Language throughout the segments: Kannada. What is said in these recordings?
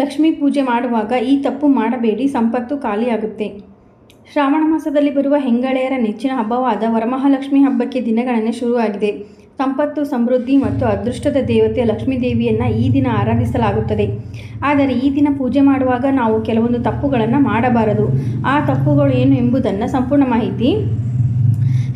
ಲಕ್ಷ್ಮೀ ಪೂಜೆ ಮಾಡುವಾಗ ಈ ತಪ್ಪು ಮಾಡಬೇಡಿ, ಸಂಪತ್ತು ಖಾಲಿಯಾಗುತ್ತೆ. ಶ್ರಾವಣ ಮಾಸದಲ್ಲಿ ಬರುವ ಹೆಂಗಳೆಯರ ನೆಚ್ಚಿನ ಹಬ್ಬವಾದ ವರಮಹಾಲಕ್ಷ್ಮಿ ಹಬ್ಬಕ್ಕೆ ದಿನಗಣನೆ ಶುರುವಾಗಿದೆ. ಸಂಪತ್ತು, ಸಮೃದ್ಧಿ ಮತ್ತು ಅದೃಷ್ಟದ ದೇವತೆ ಲಕ್ಷ್ಮೀ ದೇವಿಯನ್ನು ಈ ದಿನ ಆರಾಧಿಸಲಾಗುತ್ತದೆ. ಆದರೆ ಈ ದಿನ ಪೂಜೆ ಮಾಡುವಾಗ ನಾವು ಕೆಲವೊಂದು ತಪ್ಪುಗಳನ್ನು ಮಾಡಬಾರದು. ಆ ತಪ್ಪುಗಳು ಏನು ಎಂಬುದನ್ನು ಸಂಪೂರ್ಣ ಮಾಹಿತಿ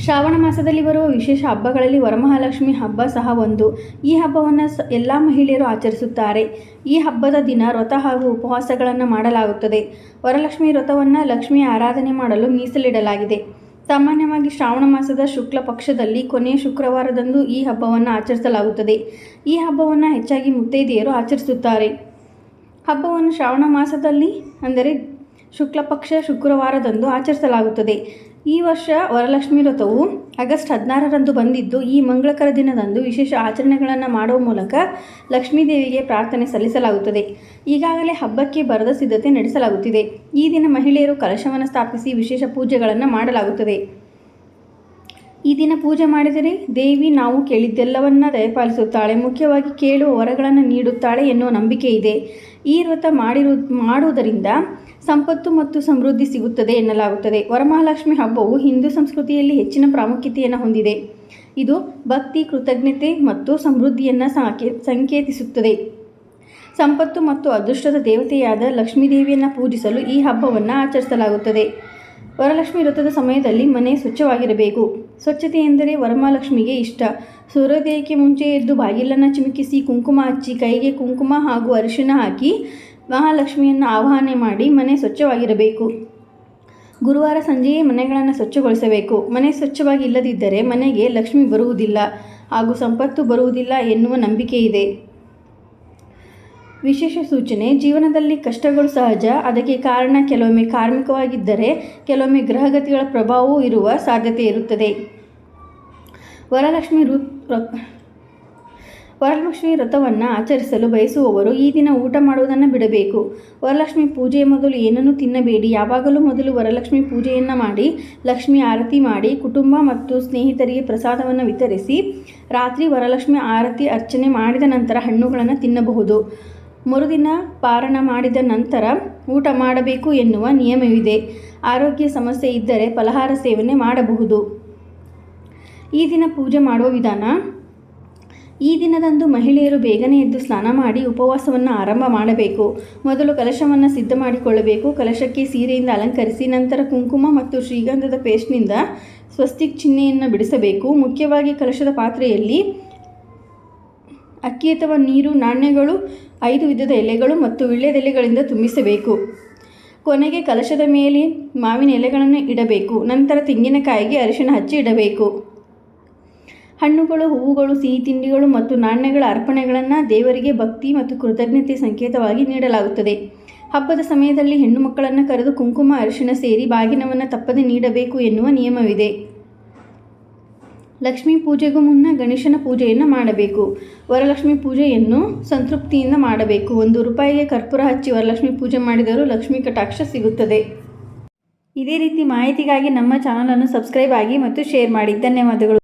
ಶ್ರಾವಣ ಮಾಸದಲ್ಲಿ ಬರುವ ವಿಶೇಷ ಹಬ್ಬಗಳಲ್ಲಿ ವರಮಹಾಲಕ್ಷ್ಮಿ ಹಬ್ಬ ಸಹ ಒಂದು. ಈ ಹಬ್ಬವನ್ನು ಎಲ್ಲ ಮಹಿಳೆಯರು ಆಚರಿಸುತ್ತಾರೆ. ಈ ಹಬ್ಬದ ದಿನ ವ್ರತ ಹಾಗೂ ಉಪವಾಸಗಳನ್ನು ಮಾಡಲಾಗುತ್ತದೆ. ವರಲಕ್ಷ್ಮಿ ವ್ರತವನ್ನು ಲಕ್ಷ್ಮಿ ಆರಾಧನೆ ಮಾಡಲು ಮೀಸಲಿಡಲಾಗಿದೆ. ಸಾಮಾನ್ಯವಾಗಿ ಶ್ರಾವಣ ಮಾಸದ ಶುಕ್ಲ ಪಕ್ಷದಲ್ಲಿ ಕೊನೆಯ ಶುಕ್ರವಾರದಂದು ಈ ಹಬ್ಬವನ್ನು ಆಚರಿಸಲಾಗುತ್ತದೆ. ಈ ಹಬ್ಬವನ್ನು ಹೆಚ್ಚಾಗಿ ಮುತ್ತೈದೆಯರು ಆಚರಿಸುತ್ತಾರೆ. ಹಬ್ಬವನ್ನು ಶ್ರಾವಣ ಮಾಸದಲ್ಲಿ ಅಂದರೆ ಶುಕ್ಲ ಪಕ್ಷ ಶುಕ್ರವಾರದಂದು ಆಚರಿಸಲಾಗುತ್ತದೆ. ಈ ವರ್ಷ ವರಲಕ್ಷ್ಮಿ ವ್ರತವು ಆಗಸ್ಟ್ ಹದಿನಾರರಂದು ಬಂದಿದ್ದು, ಈ ಮಂಗಳಕರ ದಿನದಂದು ವಿಶೇಷ ಆಚರಣೆಗಳನ್ನು ಮಾಡುವ ಮೂಲಕ ಲಕ್ಷ್ಮೀದೇವಿಗೆ ಪ್ರಾರ್ಥನೆ ಸಲ್ಲಿಸಲಾಗುತ್ತದೆ. ಈಗಾಗಲೇ ಹಬ್ಬಕ್ಕೆ ಬರದ ಸಿದ್ಧತೆ ನಡೆಸಲಾಗುತ್ತಿದೆ. ಈ ದಿನ ಮಹಿಳೆಯರು ಕಲಶವನ್ನು ಸ್ಥಾಪಿಸಿ ವಿಶೇಷ ಪೂಜೆಗಳನ್ನು ಮಾಡಲಾಗುತ್ತದೆ. ಈ ದಿನ ಪೂಜೆ ಮಾಡಿದರೆ ದೇವಿ ನಾವು ಕೇಳಿದ್ದೆಲ್ಲವನ್ನ ದಯಪಾಲಿಸುತ್ತಾಳೆ, ಮುಖ್ಯವಾಗಿ ಕೇಳುವ ವರಗಳನ್ನು ನೀಡುತ್ತಾಳೆ ಎನ್ನುವ ನಂಬಿಕೆ ಇದೆ. ಈ ವ್ರತ ಮಾಡಿರು, ಮಾಡುವುದರಿಂದ ಸಂಪತ್ತು ಮತ್ತು ಸಮೃದ್ಧಿ ಸಿಗುತ್ತದೆ ಎನ್ನಲಾಗುತ್ತದೆ. ವರಮಹಾಲಕ್ಷ್ಮಿ ಹಬ್ಬವು ಹಿಂದೂ ಸಂಸ್ಕೃತಿಯಲ್ಲಿ ಹೆಚ್ಚಿನ ಪ್ರಾಮುಖ್ಯತೆಯನ್ನು ಹೊಂದಿದೆ. ಇದು ಭಕ್ತಿ, ಕೃತಜ್ಞತೆ ಮತ್ತು ಸಮೃದ್ಧಿಯನ್ನು ಸಾಕೆ, ಸಂಕೇತಿಸುತ್ತದೆ. ಸಂಪತ್ತು ಮತ್ತು ಅದೃಷ್ಟದ ದೇವತೆಯಾದ ಲಕ್ಷ್ಮೀ ದೇವಿಯನ್ನು ಪೂಜಿಸಲು ಈ ಹಬ್ಬವನ್ನು ಆಚರಿಸಲಾಗುತ್ತದೆ. ವರಲಕ್ಷ್ಮಿ ವ್ರತದ ಸಮಯದಲ್ಲಿ ಮನೆ ಸ್ವಚ್ಛವಾಗಿರಬೇಕು. ಸ್ವಚ್ಛತೆ ಎಂದರೆ ವರಮಹಾಲಕ್ಷ್ಮಿಗೆ ಇಷ್ಟ. ಸೂರ್ಯೋದಯಕ್ಕೆ ಮುಂಚೆ ಎದ್ದು ಬಾಗಿಲನ್ನು ಚಿಮುಕಿಸಿ ಕುಂಕುಮ ಹಚ್ಚಿ ಕೈಗೆ ಕುಂಕುಮ ಹಾಗೂ ಅರಿಶಿಣ ಹಾಕಿ ಮಹಾಲಕ್ಷ್ಮಿಯನ್ನು ಆವಾಹನೆ ಮಾಡಿ ಮನೆ ಸ್ವಚ್ಛವಾಗಿರಬೇಕು. ಗುರುವಾರ ಸಂಜೆಯೇ ಮನೆಗಳನ್ನು ಸ್ವಚ್ಛಗೊಳಿಸಬೇಕು. ಮನೆ ಸ್ವಚ್ಛವಾಗಿ ಇಲ್ಲದಿದ್ದರೆ ಮನೆಗೆ ಲಕ್ಷ್ಮಿ ಬರುವುದಿಲ್ಲ ಹಾಗೂ ಸಂಪತ್ತು ಬರುವುದಿಲ್ಲ ಎನ್ನುವ ನಂಬಿಕೆ ಇದೆ. ವಿಶೇಷ ಸೂಚನೆ, ಜೀವನದಲ್ಲಿ ಕಷ್ಟಗಳು ಸಹಜ, ಅದಕ್ಕೆ ಕಾರಣ ಕೆಲವೊಮ್ಮೆ ಕಾರ್ಮಿಕವಾಗಿದ್ದರೆ, ಕೆಲವೊಮ್ಮೆ ಗ್ರಹಗತಿಗಳ ಪ್ರಭಾವವೂ ಇರುವ ಸಾಧ್ಯತೆ ಇರುತ್ತದೆ. ವರಲಕ್ಷ್ಮಿ ಋ ವರಲಕ್ಷ್ಮಿ ವ್ರತವನ್ನು ಆಚರಿಸಲು ಬಯಸುವವರು ಈ ದಿನ ಊಟ ಮಾಡುವುದನ್ನು ಬಿಡಬೇಕು. ವರಲಕ್ಷ್ಮಿ ಪೂಜೆಯ ಮೊದಲು ಏನನ್ನೂ ತಿನ್ನಬೇಡಿ. ಯಾವಾಗಲೂ ಮೊದಲು ವರಲಕ್ಷ್ಮಿ ಪೂಜೆಯನ್ನು ಮಾಡಿ, ಲಕ್ಷ್ಮಿ ಆರತಿ ಮಾಡಿ, ಕುಟುಂಬ ಮತ್ತು ಸ್ನೇಹಿತರಿಗೆ ಪ್ರಸಾದವನ್ನು ವಿತರಿಸಿ, ರಾತ್ರಿ ವರಲಕ್ಷ್ಮಿ ಆರತಿ ಅರ್ಚನೆ ಮಾಡಿದ ನಂತರ ಹಣ್ಣುಗಳನ್ನು ತಿನ್ನಬಹುದು. ಮರುದಿನ ಪಾರಣ ಮಾಡಿದ ನಂತರ ಊಟ ಮಾಡಬೇಕು ಎನ್ನುವ ನಿಯಮವಿದೆ. ಆರೋಗ್ಯ ಸಮಸ್ಯೆ ಇದ್ದರೆ ಫಲಹಾರ ಸೇವನೆ ಮಾಡಬಹುದು. ಈ ದಿನ ಪೂಜೆ ಮಾಡುವ ವಿಧಾನ, ಈ ದಿನದಂದು ಮಹಿಳೆಯರು ಬೇಗನೆ ಎದ್ದು ಸ್ನಾನ ಮಾಡಿ ಉಪವಾಸವನ್ನು ಆರಂಭ ಮಾಡಬೇಕು. ಮೊದಲು ಕಲಶವನ್ನು ಸಿದ್ಧ ಮಾಡಿಕೊಳ್ಳಬೇಕು. ಕಲಶಕ್ಕೆ ಸೀರೆಯಿಂದ ಅಲಂಕರಿಸಿ ನಂತರ ಕುಂಕುಮ ಮತ್ತು ಶ್ರೀಗಂಧದ ಪೇಸ್ಟ್ನಿಂದ ಸ್ವಸ್ತಿಕ್ ಚಿಹ್ನೆಯನ್ನು ಬಿಡಿಸಬೇಕು. ಮುಖ್ಯವಾಗಿ ಕಲಶದ ಪಾತ್ರೆಯಲ್ಲಿ ಅಕ್ಕಿ ಅಥವಾ ನೀರು, ನಾಣ್ಯಗಳು, ಐದು ವಿಧದ ಎಲೆಗಳು ಮತ್ತು ವಿಳ್ಯದೆಲೆಗಳಿಂದ ತುಂಬಿಸಬೇಕು. ಕೊನೆಗೆ ಕಲಶದ ಮೇಲೆ ಮಾವಿನ ಎಲೆಗಳನ್ನು ಇಡಬೇಕು. ನಂತರ ತೆಂಗಿನಕಾಯಿಗೆ ಅರಿಶಿನ ಹಚ್ಚಿ ಇಡಬೇಕು. ಹಣ್ಣುಗಳು, ಹೂವುಗಳು, ಸಿಹಿ ತಿಂಡಿಗಳು ಮತ್ತು ನಾಣ್ಯಗಳ ಅರ್ಪಣೆಗಳನ್ನು ದೇವರಿಗೆ ಭಕ್ತಿ ಮತ್ತು ಕೃತಜ್ಞತೆ ಸಂಕೇತವಾಗಿ ನೀಡಲಾಗುತ್ತದೆ. ಹಬ್ಬದ ಸಮಯದಲ್ಲಿ ಹೆಣ್ಣು ಮಕ್ಕಳನ್ನು ಕರೆದು ಕುಂಕುಮ, ಅರಿಶಿನ ಸೇರಿ ಬಾಗಿನವನ್ನು ತಪ್ಪದೆ ನೀಡಬೇಕು ಎನ್ನುವ ನಿಯಮವಿದೆ. ಲಕ್ಷ್ಮೀ ಪೂಜೆಗೂ ಮುನ್ನ ಗಣೇಶನ ಪೂಜೆಯನ್ನು ಮಾಡಬೇಕು. ವರಲಕ್ಷ್ಮಿ ಪೂಜೆಯನ್ನು ಸಂತೃಪ್ತಿಯಿಂದ ಮಾಡಬೇಕು. ಒಂದು ರೂಪಾಯಿಗೆ ಕರ್ಪೂರ ಹಚ್ಚಿ ವರಲಕ್ಷ್ಮಿ ಪೂಜೆ ಮಾಡಿದರೂ ಲಕ್ಷ್ಮೀ ಕಟಾಕ್ಷ ಸಿಗುತ್ತದೆ. ಇದೇ ರೀತಿ ಮಾಹಿತಿಗಾಗಿ ನಮ್ಮ ಚಾನಲನ್ನು ಸಬ್ಸ್ಕ್ರೈಬ್ ಆಗಿ ಮತ್ತು ಶೇರ್ ಮಾಡಿ. ಧನ್ಯವಾದಗಳು.